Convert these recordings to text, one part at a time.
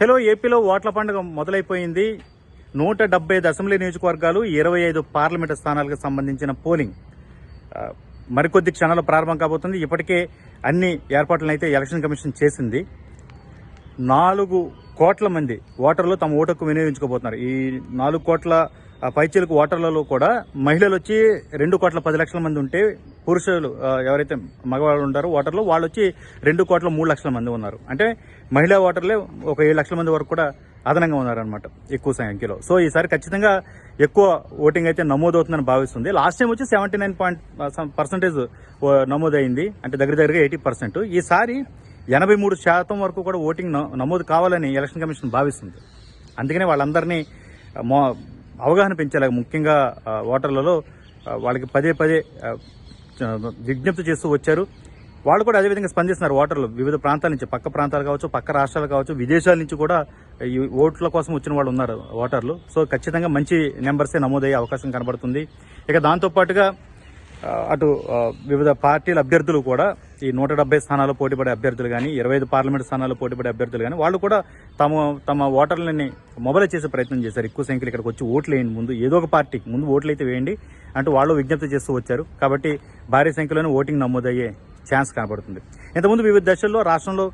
Hello ఏపీలో ఓట్ల పండుగ మొదలైపోయింది. నూట డెబ్బై ఐదు అసెంబ్లీ నియోజకవర్గాలు ఇరవై ఐదు పార్లమెంటు స్థానాలకు సంబంధించిన పోలింగ్. మరికొద్ది క్షణాలు ప్రారంభం కాబోతుంది. ఇప్పటికే అన్ని ఏర్పాట్లను అయితే ఎలక్షన్ కమిషన్ చేసింది. నాలుగు కోట్ల మంది ఓటర్లు తమ ఓటుకు వినియోగించుకోబోతున్నారు. ఈ నాలుగు కోట్ల పైచీలకు ఓటర్లలో కూడా మహిళలు వచ్చి రెండు కోట్ల పది లక్షల మంది ఉంటే పురుషులు ఎవరైతే మగవాళ్ళు ఉంటారో ఓటర్లు వాళ్ళు వచ్చి రెండు కోట్ల మూడు లక్షల మంది ఉన్నారు. అంటే మహిళా ఓటర్లే ఒక ఏడు లక్షల మంది వరకు కూడా అదనంగా ఉన్నారనమాట ఎక్కువ సంఖ్యలో. సో ఈసారి ఖచ్చితంగా ఎక్కువ ఓటింగ్ అయితే నమోదవుతుందని భావిస్తుంది. లాస్ట్ టైం వచ్చి సెవెంటీ నైన్ పాయింట్ పర్సెంటేజ్ నమోదైంది. అంటే దగ్గర దగ్గరగా ఎయిటీ పర్సెంట్. ఈసారి ఎనభై మూడు శాతం వరకు కూడా ఓటింగ్ నమోదు కావాలని ఎలక్షన్ కమిషన్ భావిస్తుంది. అందుకనే వాళ్ళందరినీ మో అవగాహన పెంచేలాగా ముఖ్యంగా ఓటర్లలో వాళ్ళకి పదే పదే విజ్ఞప్తి చేస్తూ వచ్చారు. వాళ్ళు కూడా అదేవిధంగా స్పందిస్తున్నారు ఓటర్లు. వివిధ ప్రాంతాల నుంచి పక్క ప్రాంతాలు కావచ్చు పక్క రాష్ట్రాలు కావచ్చు విదేశాల నుంచి కూడా ఈ ఓట్ల కోసం వచ్చిన వాళ్ళు ఉన్నారు ఓటర్లు. సో ఖచ్చితంగా మంచి నెంబర్సే నమోదయ్యే అవకాశం కనబడుతుంది. ఇక దాంతోపాటుగా అటు వివిధ పార్టీల అభ్యర్థులు కూడా ఈ నూట డెబ్బై స్థానాల్లో పోటీపడే అభ్యర్థులు కానీ ఇరవై ఐదు పార్లమెంట్ స్థానాల్లో పోటీపడే అభ్యర్థులు కానీ వాళ్ళు కూడా తమ తమ ఓటర్లని మొబైల్ చేసే ప్రయత్నం చేశారు. ఎక్కువ సంఖ్యలో ఇక్కడికి వచ్చి ఓట్లు వేయండి ముందు. ఏదో ఒక పార్టీకి ముందు ఓట్లు అయితే వేయండి అంటూ వాళ్ళు విజ్ఞప్తి చేస్తూ వచ్చారు. కాబట్టి భారీ సంఖ్యలోనే ఓటింగ్ నమోదయ్యే ఛాన్స్ కనబడుతుంది. ఇంతకుముందు వివిధ దశల్లో రాష్ట్రంలో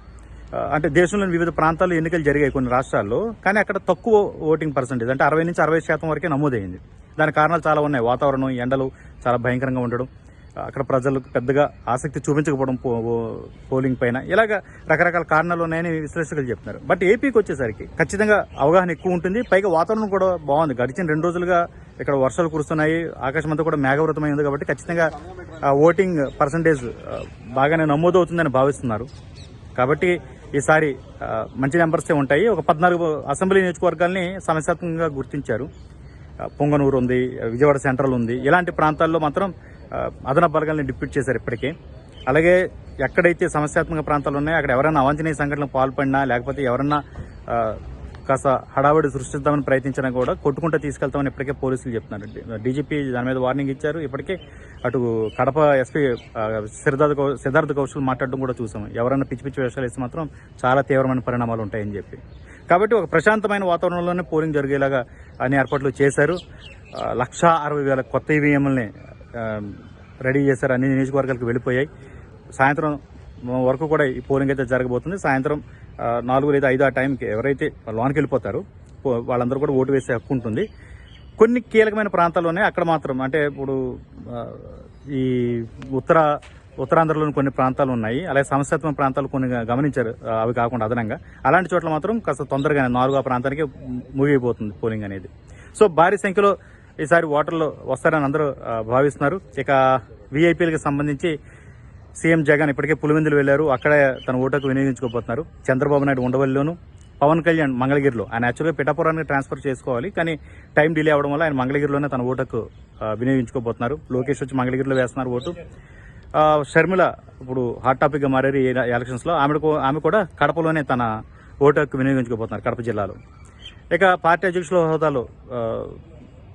అంటే దేశంలోని వివిధ ప్రాంతాల్లో ఎన్నికలు జరిగాయి కొన్ని రాష్ట్రాల్లో. కానీ అక్కడ తక్కువ ఓటింగ్ పర్సంటేజ్ అంటే అరవై నుంచి అరవై శాతం వరకే నమోదైంది దాని కారణాలు చాలా ఉన్నాయి. వాతావరణం ఎండలు చాలా భయంకరంగా ఉండడం. అక్కడ ప్రజలకు పెద్దగా ఆసక్తి చూపించకపోవడం పో- పోలింగ్ పైన ఇలాగ రకరకాల కారణాలు ఉన్నాయని విశ్లేషకులు చెప్తున్నారు. బట్ ఏపీకి వచ్చేసరికి ఖచ్చితంగా అవగాహన ఎక్కువ ఉంటుంది. పైగా వాతావరణం కూడా బాగుంది. గడిచిన రెండు రోజులుగా ఇక్కడ వర్షాలు కురుస్తున్నాయి. ఆకాశం అంతా కూడా మేఘవృతమై ఉంది కాబట్టి ఖచ్చితంగా ఓటింగ్ పర్సంటేజ్ బాగానే నమోదవుతుందని భావిస్తున్నారు. కాబట్టి ఈసారి మంచి నెంబర్సే ఉంటాయి. ఒక పద్నాలుగు అసెంబ్లీ నియోజకవర్గాల్ని సమస్యాత్మకంగా గుర్తించారు. పొంగనూరు ఉంది విజయవాడ సెంట్రల్ ఉంది. ఇలాంటి ప్రాంతాల్లో మాత్రం అదనపు బలగాల్ని డిప్యూట్ చేశారు ఇప్పటికే. అలాగే ఎక్కడైతే సమస్యాత్మక ప్రాంతాలు ఉన్నాయో అక్కడ ఎవరైనా అవాంఛనీయ సంఘటనలకు పాల్పడినా లేకపోతే ఎవరన్నా కాస్త హడావిడి సృష్టిద్దామని ప్రయత్నించినా కూడా కొట్టుకుంటూ తీసుకెళ్తామని ఇప్పటికే పోలీసులు చెప్తున్నారు. డీజీపీ దాని మీద వార్నింగ్ ఇచ్చారు. ఇప్పటికే అటు కడప ఎస్పీ సిద్ధార్థ సిద్ధార్థ కౌశల్ మాట్లాడడం కూడా చూసాం. ఎవరైనా పిచ్చి పిచ్చి వేషాలు వేస్తే మాత్రం చాలా తీవ్రమైన పరిణామాలు ఉంటాయని చెప్పి. కాబట్టి ఒక ప్రశాంతమైన వాతావరణంలోనే పోలింగ్ జరిగేలాగా అన్ని ఏర్పాట్లు చేశారు. లక్షా అరవై వేల కొత్త ఈవీఎంలని రెడీ చేశారు అన్ని నియోజకవర్గాలకు వెళ్ళిపోయాయి. సాయంత్రం వరకు కూడా ఈ పోలింగ్ అయితే జరగబోతుంది. సాయంత్రం నాలుగు లేదా ఐదు ఆ టైంకి ఎవరైతే లోనికి వెళ్ళిపోతారో పో- వాళ్ళందరూ కూడా ఓటు వేసే హక్కు ఉంటుంది. కొన్ని కీలకమైన ప్రాంతాల్లోనే అక్కడ మాత్రం అంటే ఇప్పుడు ఈ ఉత్తర ఉత్తరాంధ్రలోని కొన్ని ప్రాంతాలు ఉన్నాయి. అలాగే సమస్యాత్మక ప్రాంతాలు కొన్ని గమనించారు. అవి కాకుండా అదనంగా. అలాంటి చోట్ల మాత్రం కాస్త తొందరగానే నాలుగు ఆ ప్రాంతానికి ముగిపోతుంది పోలింగ్ అనేది. సో భారీ సంఖ్యలో ఈసారి ఓటర్లు వస్తారని అందరూ భావిస్తున్నారు. ఇక వీఐపీలకు సంబంధించి సీఎం జగన్ ఇప్పటికే పులివెందులు వెళ్ళారు అక్కడే తన ఓటుకు వినియోగించుకోబోతున్నారు. చంద్రబాబు నాయుడు ఉండవల్లిలోను పవన్ కళ్యాణ్ మంగళగిరిలో. ఆయన యాక్చువల్గా పిఠాపురానికి ట్రాన్స్ఫర్ చేసుకోవాలి కానీ టైం డిలే అవడం వల్ల ఆయన మంగళగిరిలోనే తన ఓటుకు వినియోగించుకోబోతున్నారు. లోకేష్ వచ్చి మంగళగిరిలో వేస్తున్నారు ఓటు. షర్మిల ఇప్పుడు హాట్ టాపిక్గా మారారు ఈ ఎలక్షన్స్లో. ఆమె ఆమె కూడా కడపలోనే తన ఓటు హక్కు వినియోగించుకోబోతున్నారు కడప జిల్లాలో. ఇక పార్టీ అధ్యక్షుల హోదాలో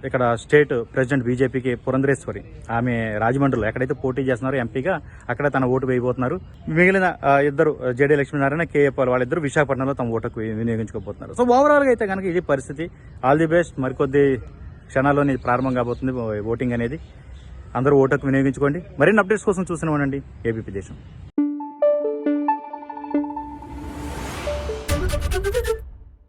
ఇక్కడ స్టేట్ ప్రెసిడెంట్ బీజేపీకి పురంధరేశ్వరి ఆమె రాజమండ్రిలో ఎక్కడైతే పోటీ చేస్తున్నారో ఎంపీగా అక్కడ తన ఓటు వేయబోతున్నారు. మిగిలిన ఇద్దరు జేడీ లక్ష్మీనారాయణ కేఏ పాల్ వాళ్ళిద్దరు విశాఖపట్నంలో తమ ఓటుకు వినియోగించుకోబోతున్నారు. సో ఓవరాల్గా అయితే కనుక ఇది పరిస్థితి. ఆల్ ది బెస్ట్ మరికొద్ది క్షణాల్లోనే ప్రారంభం కాబోతుంది ఓటింగ్ అనేది. అందరూ ఓటుకు వినియోగించుకోండి. మరిన్ని అప్డేట్స్ కోసం చూసిన ఏబీపీ దేశం